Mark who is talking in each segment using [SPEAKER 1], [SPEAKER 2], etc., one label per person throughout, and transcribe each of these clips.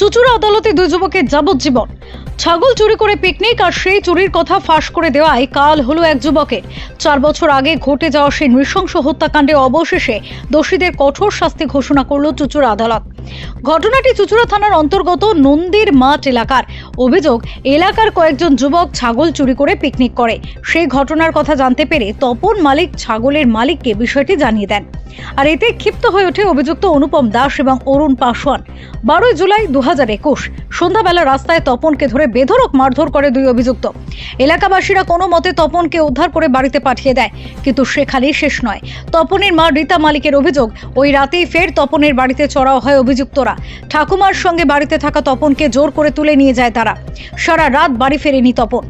[SPEAKER 1] চুচুড়া আদালতে দুই যুবকের যাবজ্জীবন। ছাগল চুরি করে পিকনিক আর সেই চুরির কথা ফাঁস করে দেওয়ায় কাল হলো এক যুবকের চার বছর আগে ঘটে যাওয়া সেই নৃশংস হত্যাকাণ্ডে অবশেষে দোষীদের কঠোর শাস্তি ঘোষণা করল চুচুর আদালত। ঘটনাটি চুচুড়া থানার অন্তর্গত নন্দীর মাঠ এলাকার। অভিযোগ, এলাকার কয়েকজন যুবক ছাগল চুরি করে পিকনিক করে। সেই ঘটনার কথা জানতে পেরে তপন মালিক ছাগলের মালিককে বিষয়টি জানিয়ে দেন। আর এতে ক্ষিপ্ত হয়ে ওঠে অভিযুক্ত অনুপম দাস এবং অরুণ পাসওয়ান বারোই জুলাই দু হাজার একুশ সন্ধ্যাবেলা রাস্তায় তপনকে ধরে বেধরক মারধর করে দুই অভিযুক্ত। এলাকাবাসীরা কোনো মতে তপনকে উদ্ধার করে বাড়িতে পাঠিয়ে দেয়, কিন্তু সেখানেই শেষ নয়। তপনের মা রীতা মালিকের অভিযোগ, ওই রাতেই ফের তপনের বাড়িতে চড়াও হয় অভিযুক্তরা। ঠাকুমার সঙ্গে বাড়িতে থাকা তপনকে জোর করে তুলে নিয়ে যায় তারা। সারা রাত বাড়ি ফেরেনি তপন।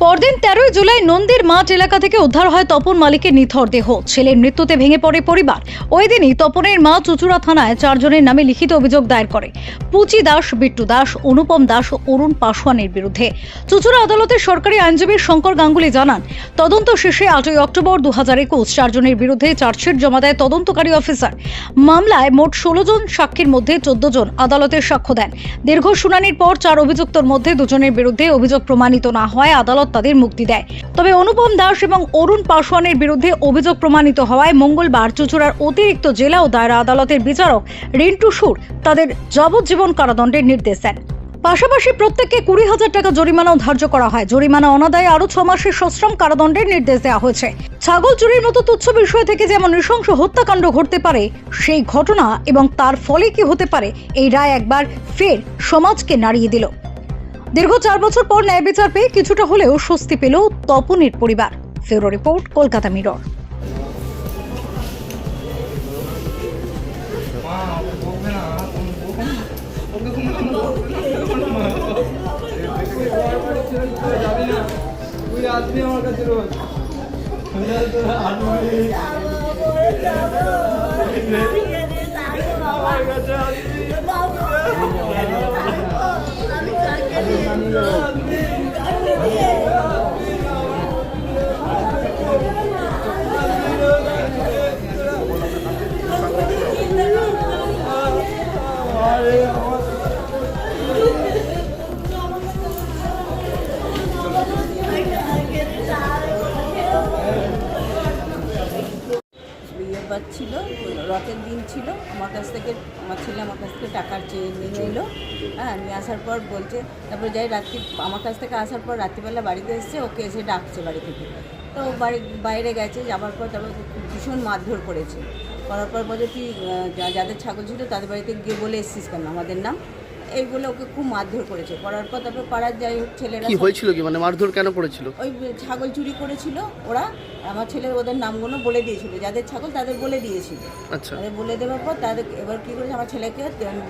[SPEAKER 1] পরদিন তেরোই জুলাই নন্দীর মাঠ এলাকা থেকে উদ্ধার হয় তপন মালিকের নিথর দেহ। ছেলের মৃত্যুতে ভেঙে পড়ে পরিবার। ওই দিনই তপনের মা চুচুড়া থানায় চারজনের নামে লিখিত অভিযোগ দায়ের করে। পুচি দাস, বিট্টু দাস, অনুপম দাস ও অরুণ পাসওয়ানের বিরুদ্ধে। চুচুড়া আদালতের সরকারি আইনজীবী শঙ্কর গাঙ্গুলি জানান, তদন্ত শেষে আটই অক্টোবর দু হাজার একুশ চারজনের বিরুদ্ধে চার্জশিট জমা দেয় তদন্তকারী অফিসার। মামলায় মোট ষোলো জন সাক্ষীর মধ্যে চোদ্দ জন আদালতের সাক্ষ্য দেন। দীর্ঘ শুনানির পর চার অভিযুক্তর মধ্যে দুজনের বিরুদ্ধে অভিযোগ প্রমাণিত না হয় আদালত তাদের মুক্তি দেয়। তবে অনুপম দাস এবং অরুণ পাসওয়ানের বিরুদ্ধে অভিযোগ প্রমাণিত হওয়ায় মঙ্গলবার চুচুড়ার অতিরিক্ত জেলা ও দায়রা আদালতের বিচারক রিন্টু সুর তাদের যাবজ্জীবন কারাদণ্ডের নির্দেশ দেন। পাশাপাশি প্রত্যেককে কুড়ি হাজার টাকা জরিমানাও ধার্য করা হয়। জরিমানা অনাদায়ে আরও ছ মাসের সশ্রম কারাদণ্ডের নির্দেশ দেওয়া হয়েছে। ছাগল চুরির মতো তুচ্ছ বিষয় থেকে যেমন নৃশংস হত্যাকাণ্ড ঘটতে পারে, সেই ঘটনা এবং তার ফলে কি হতে পারে, এই রায় একবার ফের সমাজকে নাড়িয়ে দিল। দীর্ঘ চার বছর পর ন্যায় বিচার পেয়ে কিছুটা হলেও স্বস্তি পেল তপনের পরিবার ফেরো রিপোর্ট কলকাতা মিরর
[SPEAKER 2] আসবি আমার কাছে রোজ
[SPEAKER 3] ইয়ে রথের দিন ছিল। আমার কাছ থেকে আমার ছেলে আমার কাছ থেকে টাকা চেয়ে নিয়ে নিলো। হ্যাঁ নিয়ে আসার পর বলছে তারপর যাই রাত্রি আমার কাছ থেকে আসার পর রাত্রিবেলা বাড়িতে এসছে ওকে এসে ডাকছে বাড়ি থেকে। তো ও বাড়ি বাইরে গেছে যাবার পর তারপর ভীষণ মারধর করেছে। করার পর বলছে তুই যাদের ছাগল ছিল তাদের বাড়িতে গিয়ে বলে এসছিস কেন? আমাদের নাম? এই বলে ওকে খুব মারধর করেছে। করার পর তারপর পাড়ার যাই হোক ছেলেরা
[SPEAKER 4] কি হয়েছিল কি? মানে মারধর কেন করেছিল?
[SPEAKER 3] ওই ছাগল চুরি করেছিল ওরা। আমার ছেলে ওদের নামগুলো বলে দিয়েছিল। যাদের ছাগল তাদের বলে দিয়েছিল।
[SPEAKER 4] আচ্ছা।
[SPEAKER 3] বলে দেওয়ার পর তাদের এবার কী করেছে? আমার ছেলেকে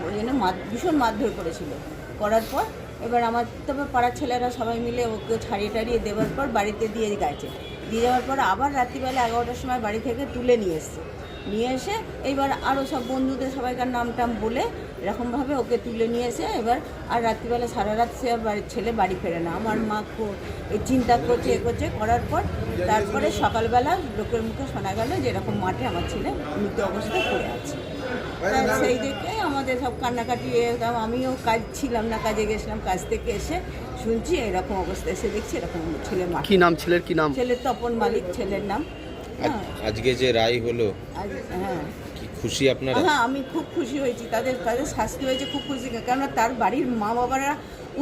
[SPEAKER 3] ওই জন্য ভীষণ মারধর করেছিল। করার পর এবার আমার তারপর পাড়ার ছেলেরা সবাই মিলে ওকে ছাড়িয়ে টাড়িয়ে দেওয়ার পর বাড়িতে দিয়ে গেছে। দিয়ে যাওয়ার পর আবার রাত্রিবেলা এগারোটার সময় বাড়ি থেকে তুলে নিয়ে এসছে। নিয়ে এসে এইবার আরও সব বন্ধুদের সবাইকার নাম টাম বলে এরকমভাবে ওকে তুলে নিয়ে এসে এবার আর রাত্রিবেলা সারা রাত সে আর বাড়ির ছেলে বাড়ি ফেরে না। আমার মা খুব এই চিন্তা করছে এ করছে করার পর তারপরে সকালবেলা লোকের মুখে শোনা গেল যে এরকম মাঠে আমার ছেলে মৃত অবস্থায় পড়ে আছে। তা সেই দেখে আমাদের সব কান্নাকাটি আমিও কাজ ছিলাম না কাজে গেছিলাম কাজ থেকে এসে শুনছি এরকম অবস্থা এসে দেখছি এরকম ছেলে মাঠে।
[SPEAKER 4] কি নাম ছেলের কি নাম?
[SPEAKER 3] ছেলের তপন মালিক ছেলের নাম। হ্যাঁ
[SPEAKER 5] আজকে যে রায় হলো।
[SPEAKER 3] হ্যাঁ।
[SPEAKER 5] খুশি আপনারা?
[SPEAKER 3] হ্যাঁ আমি খুব খুশি হয়েছি। তাদের তাদের শাস্তি হয়েছে খুব খুশি কেননা তার বাড়ির মা বাবারা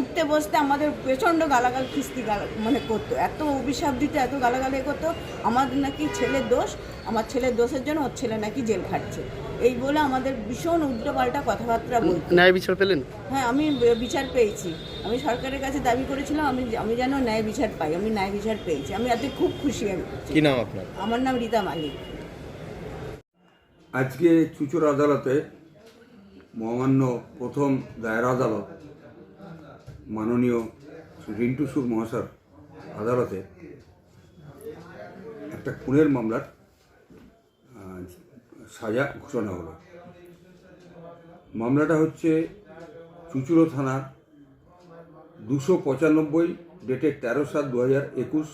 [SPEAKER 3] উঠতে বসতে আমাদের প্রচণ্ড গালাগাল খিস্তি গাল মানে করতো। এত অভিশাপ দিতে এত গালাগালি করতো আমাদের নাকি ছেলের দোষ আমার ছেলের দোষের জন্য ওর ছেলে নাকি জেল খাটছে। এই বলে আমাদের ভীষণ উল্টো পাল্টা কথাবার্তা বলতো।
[SPEAKER 4] ন্যায় বিচার পেলেন?
[SPEAKER 3] হ্যাঁ আমি বিচার পেয়েছি। আমি সরকারের কাছে দাবি করেছিলাম আমি আমি যেন ন্যায় বিচার পাই আমি ন্যায় বিচার পেয়েছি। আমি এতে খুব খুশি আমি।
[SPEAKER 5] কি নাম আপনার?
[SPEAKER 3] আমার নাম রীতা মালিক।
[SPEAKER 6] আজকে চুচুর আদালতে মহামান্য প্রথম দায়ের আদালত
[SPEAKER 2] মাননীয় রিন্টু সুর মহাশয় আদালতে একটা খুনের মামলার সাজা ঘোষণা হলো। মামলাটা হচ্ছে চুচুড়ো থানার দুশো পঁচানব্বই ডেটের তেরো সাত দু হাজার একুশ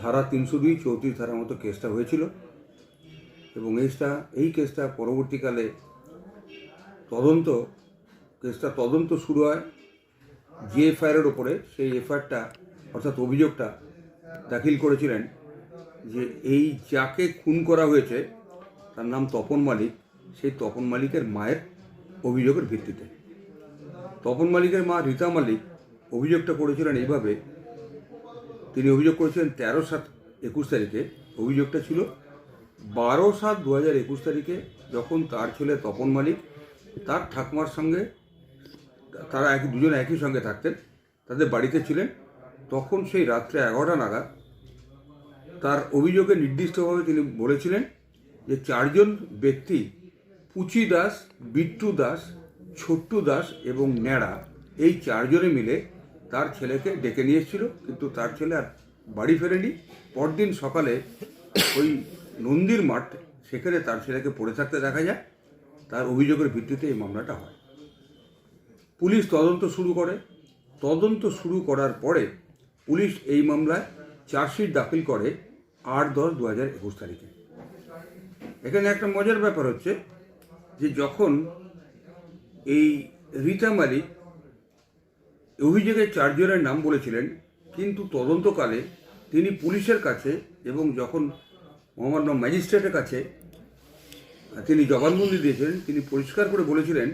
[SPEAKER 2] ধারা তিনশো দুই চৌত্রিশ ধারার মতো কেসটা হয়েছিল। এবং এইটা, এই কেসটা পরবর্তীকালে তদন্ত, কেসটা তদন্ত শুরু হয় যে এফআইআরের ওপরে। সেই এফআইআরটা, অর্থাৎ অভিযোগটা দাখিল করেছিলেন যে এই যাকে খুন করা হয়েছে, তার নাম তপন মালিক, সেই তপন মালিকের মায়ের অভিযোগের ভিত্তিতে। তপন মালিকের মা রীতা মালিক অভিযোগটা করেছিলেন এইভাবে, তিনি অভিযোগ করেছিলেন তেরো সাত একুশ তারিখে। অভিযোগটা ছিল বারো সাত দু হাজার একুশ তারিখে যখন তার ছেলে তপন মালিক, তার ঠাকুমার সঙ্গে, তারা এক, দুজন একই সঙ্গে থাকতেন, তাদের বাড়িতে ছিলেন, তখন সেই রাত্রে এগারোটা নাগাদ তার অভিযোগে নির্দিষ্টভাবে তিনি বলেছিলেন যে চারজন ব্যক্তি পুচি দাস, বিট্টু দাস, ছোট্টু দাস এবং ন্যাড়া, এই চারজনে মিলে তার ছেলেকে ডেকে নিয়ে কিন্তু তার ছেলে আর বাড়ি ফেরেনি। পরদিন সকালে ওই নন্দীর মাঠ সেখানে তার ছেলেকে পড়ে থাকতে দেখা যায়। তার অভিযোগের ভিত্তিতে এই মামলাটা হয়। পুলিশ তদন্ত শুরু করে। তদন্ত শুরু করার পরে পুলিশ এই মামলায় চার্জশিট দাখিল করে আট দশ দু হাজার একুশ তারিখে। এখানে একটা মজার ব্যাপার হচ্ছে যে যখন এই রীতা মালিক অভিযোগের চারজনের নাম বলেছিলেন, কিন্তু তদন্তকালে তিনি পুলিশের কাছে এবং যখন মহামান্য ম্যাজিস্ট্রেটের কাছে, তিনি জবানবন্দি দিয়েছিলেন, তিনি পরিষ্কার করে বলেছিলেন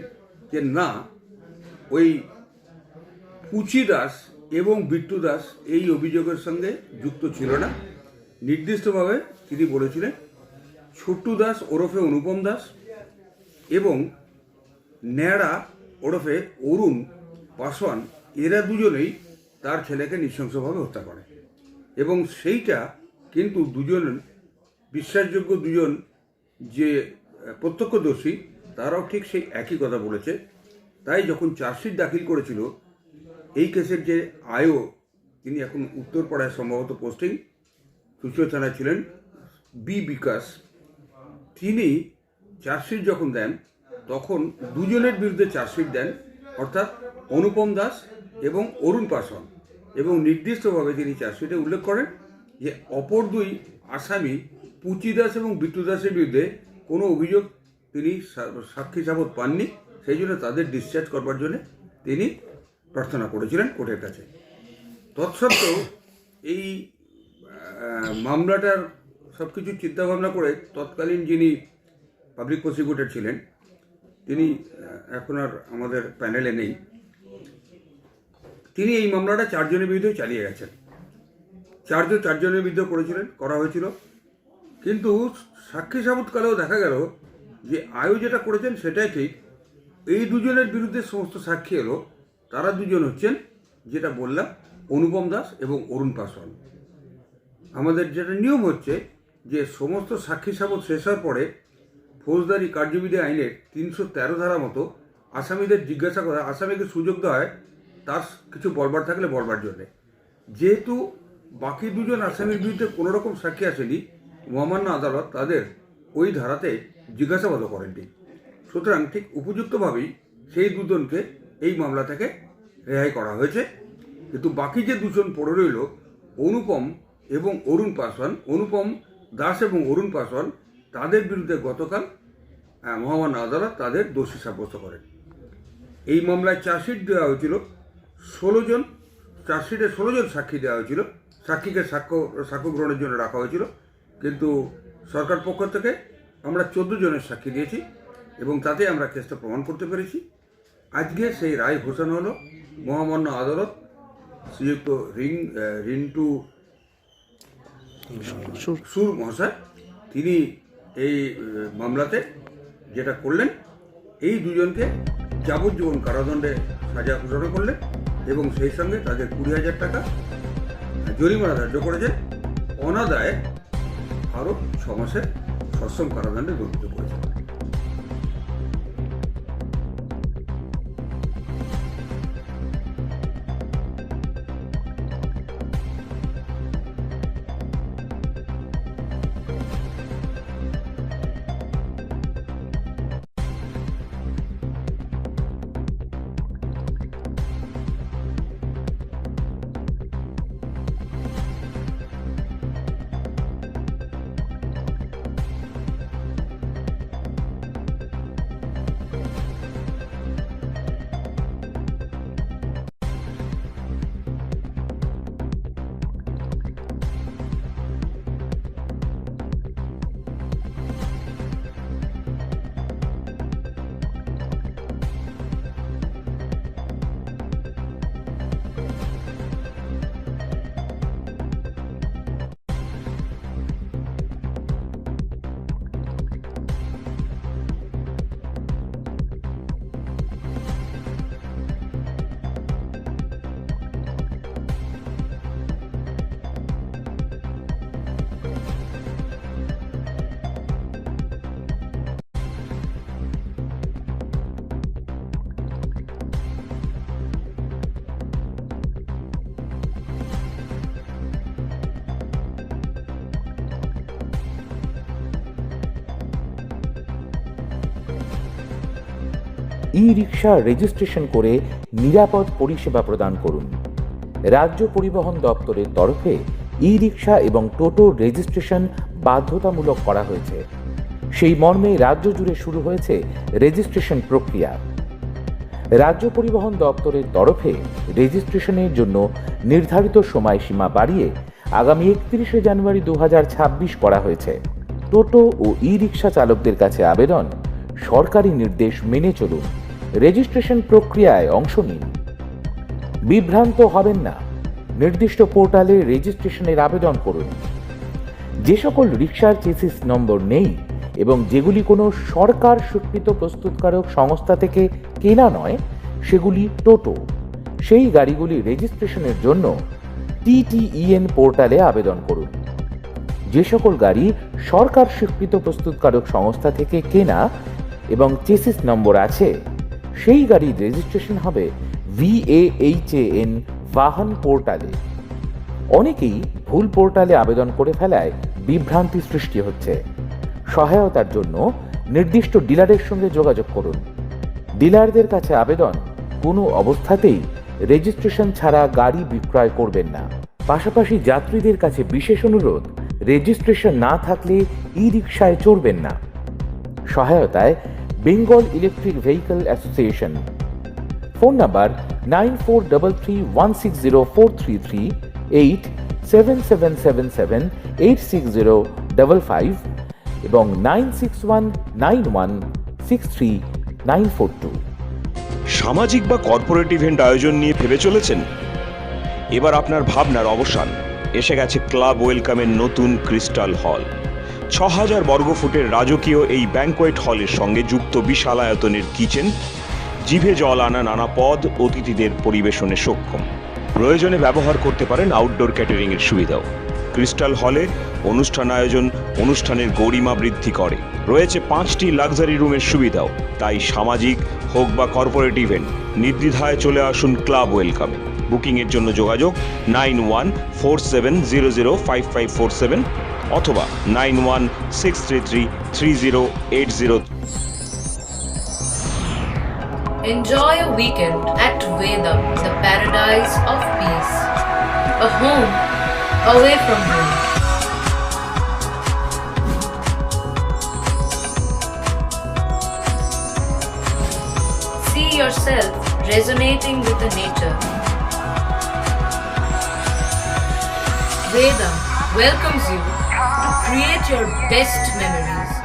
[SPEAKER 2] যে না, ওই পুচি দাস এবং বিট্টু দাস এই অভিযোগের সঙ্গে যুক্ত ছিল না। নির্দিষ্টভাবে তিনি বলেছিলেন, ছোট্টু দাস ওরফে অনুপম দাস এবং ন্যাড়া ওরফে অরুণ পাসওয়ান, এরা দুজনেই তার ছেলেকে নৃশংসভাবে হত্যা করে। এবং সেইটা কিন্তু দুজন বিশ্বাসযোগ্য দুজন যে প্রত্যক্ষদর্শী, তারাও ঠিক সেই একই কথা বলেছে। তাই যখন চার্জশিট দাখিল করেছিল, এই কেসের যে আয়ও, তিনি এখন উত্তরপাড়ায় সম্ভবত পোস্টিং সুচয় থানায় ছিলেন, বি বিকাশ। তিনি চার্জশিট যখন দেন, তখন দুজনের বিরুদ্ধে চার্জশিট দেন, অর্থাৎ অনুপম দাস এবং অরুণ পাসওয়ান এবং নির্দিষ্টভাবে তিনি চার্জশিটে উল্লেখ করেন যে, অপর দুই আসামি পুচি দাস এবং বিট্টু দাসের বিরুদ্ধে কোনো অভিযোগ তিনি সাক্ষী সাবত পাননি। সেই জন্য তাদের ডিসচার্জ করবার জন্য তিনি প্রার্থনা করেছিলেন কোর্টের কাছে। তৎসত্ত্বেও এই মামলাটার সব কিছু চিন্তাভাবনা করে তৎকালীন যিনি পাবলিক প্রসিকিউটর ছিলেন, তিনি এখন আর আমাদের প্যানেলে নেই। তিনি এই মামলাটা চারজনের বিরুদ্ধে চালিয়ে গেছেন। চারজন, চারজনের বিরুদ্ধে করেছিলেন, করা হয়েছিল। কিন্তু সাক্ষী সাবৎকালেও দেখা গেল যে আয়ু যেটা করেছেন সেটাই ঠিক। এই দুজনের বিরুদ্ধে সমস্ত সাক্ষী এলো। তারা দুজন হচ্ছেন যেটা বললাম, অনুপম দাস এবং অরুণ পাসওয়ান আমাদের যেটা নিয়ম হচ্ছে যে সমস্ত সাক্ষী সাবত শেষ হওয়ার পরে ফৌজদারি কার্যবিধি আইনের তিনশো তেরো ধারা মতো আসামিদের জিজ্ঞাসা করা, আসামিকে সুযোগ দেওয়া হয়, তার কিছু বলবার থাকলে বলবার জন্যে। যেহেতু বাকি দুজন আসামির বিরুদ্ধে কোনো রকম সাক্ষী আসেনি মহামান্য আদালত তাদের ওই ধারাতে জিজ্ঞাসাবাদ করেননি। সুতরাং ঠিক উপযুক্তভাবেই সেই দুজনকে এই মামলা থেকে রেহাই করা হয়েছে। কিন্তু বাকি যে দুজন পড়ে রইল, অনুপম এবং অরুণ পাসওয়ান, অনুপম দাস এবং অরুণ পাসওয়ান, তাদের বিরুদ্ধে গতকাল মহামান্য আদালত তাদের দোষী সাব্যস্ত করেন। এই মামলায় চার্জশিট দেওয়া হয়েছিল ষোলো জন, চার্জশিটে ষোলো জন সাক্ষী দেওয়া হয়েছিল। সাক্ষীকে সাক্ষ্য সাক্ষ্য গ্রহণের জন্য রাখা হয়েছিল। কিন্তু সরকার পক্ষ থেকে আমরা চোদ্দ জনের সাক্ষী দিয়েছি এবং তাতে আমরা কেসটা প্রমাণ করতে পেরেছি। আজকে সেই রায় ঘোষণা হলো। মহামান্য আদালত শ্রীযুক্ত রিং রিন্টু সুর। মহাশয় তিনি এই মামলাতে যেটা করলেন এই দুজনকে যাবজ্জীবন কারাদণ্ডে সাজা ঘোষণা করলেন এবং সেই সঙ্গে তাদের কুড়ি হাজার টাকা জরিমানা ধার্য করেছেন। অনাদায়ে আরও ছ সক্ষম সশ্রম কারাদণ্ডে গঠিত করেছেন
[SPEAKER 6] ই রিক্সা রেজিস্ট্রেশন করে নিরাপদ পরিষেবা প্রদান করুন। রাজ্য পরিবহন দপ্তরের তরফে ই রিক্সা এবং টোটো রেজিস্ট্রেশন বাধ্যতামূলক করা হয়েছে। সেই মর্মে রাজ্য জুড়ে শুরু হয়েছে রেজিস্ট্রেশন প্রক্রিয়া। রাজ্য পরিবহন দপ্তরের তরফে রেজিস্ট্রেশনের জন্য নির্ধারিত সময়সীমা বাড়িয়ে আগামী একত্রিশে জানুয়ারি দু হাজার ছাব্বিশ করা হয়েছে। টোটো ও ই রিক্সা চালকদের কাছে আবেদন, সরকারি নির্দেশ মেনে চলুন। রেজিস্ট্রেশন প্রক্রিয়ায় অংশ নিন। বিভ্রান্ত হবেন না। নির্দিষ্ট পোর্টালে রেজিস্ট্রেশনের আবেদন করুন। যে সকল রিক্সার চেসিস নম্বর নেই এবং যেগুলি কোনো সরকার স্বীকৃত প্রস্তুতকারক সংস্থা থেকে কেনা নয়, সেগুলি টোটো। সেই গাড়িগুলি রেজিস্ট্রেশনের জন্য টিটিইএন পোর্টালে আবেদন করুন। যে সকল গাড়ি সরকার স্বীকৃত প্রস্তুতকারক সংস্থা থেকে কেনা এবং চেসিস নম্বর আছে সেই গাড়ির রেজিস্ট্রেশন হবে ভিএএইচএএন বাহন পোর্টালে। অনেকেই ভুল পোর্টালে আবেদন করে ফেলায় বিভ্রান্তি সৃষ্টি হচ্ছে। সহায়তার জন্য নির্দিষ্ট ডিলারের সঙ্গে যোগাযোগ করুন। ডিলারদের কাছে আবেদন কোনো অবস্থাতেই রেজিস্ট্রেশন ছাড়া গাড়ি বিক্রয় করবেন না। পাশাপাশি যাত্রীদের কাছে বিশেষ অনুরোধ রেজিস্ট্রেশন না থাকলে ই রিক্সায় চড়বেন না। সহায়তায় Bengal electric vehicle association phone number nine four double three one six zero four three three eight seven seven seven seven eight six zero double five এবং nine six one nine one six three nine four two
[SPEAKER 7] সামাজিক বা corporate event আয়োজন নিয়ে ভেবে চলেছেন? এবার আপনার ভাবনার অবসান। এসে গেছে ক্লাব ওয়েলকামের নতুন ক্রিস্টাল হল ছ হাজার বর্গফুটের রাজকীয় এই ব্যাংকোয়েট হলের সঙ্গে যুক্ত বিশাল আয়তনের কিচেন, জিভে জল আনা নানা পদ, অতিথিদের পরিবেশনে সক্ষম। প্রয়োজনে ব্যবহার করতে পারেন আউটডোর ক্যাটারিং এর সুবিধাও। ক্রিস্টাল হলে অনুষ্ঠান আয়োজন অনুষ্ঠানের গরিমা বৃদ্ধি করে। রয়েছে পাঁচটি লাক্সারি রুমের সুবিধাও। তাই সামাজিক হোক বা কর্পোরেট ইভেন্ট নির্দ্বিধায় চলে আসুন ক্লাব ওয়েলকামে বুকিংয়ের জন্য যোগাযোগ nine one four seven zero zero five five four seven অথবা nine one six three three three zero eight zero
[SPEAKER 8] Enjoy a weekend at Vedam, the paradise of peace. A home away from home. See yourself resonating with the nature. Vedam welcomes you to create your best memories.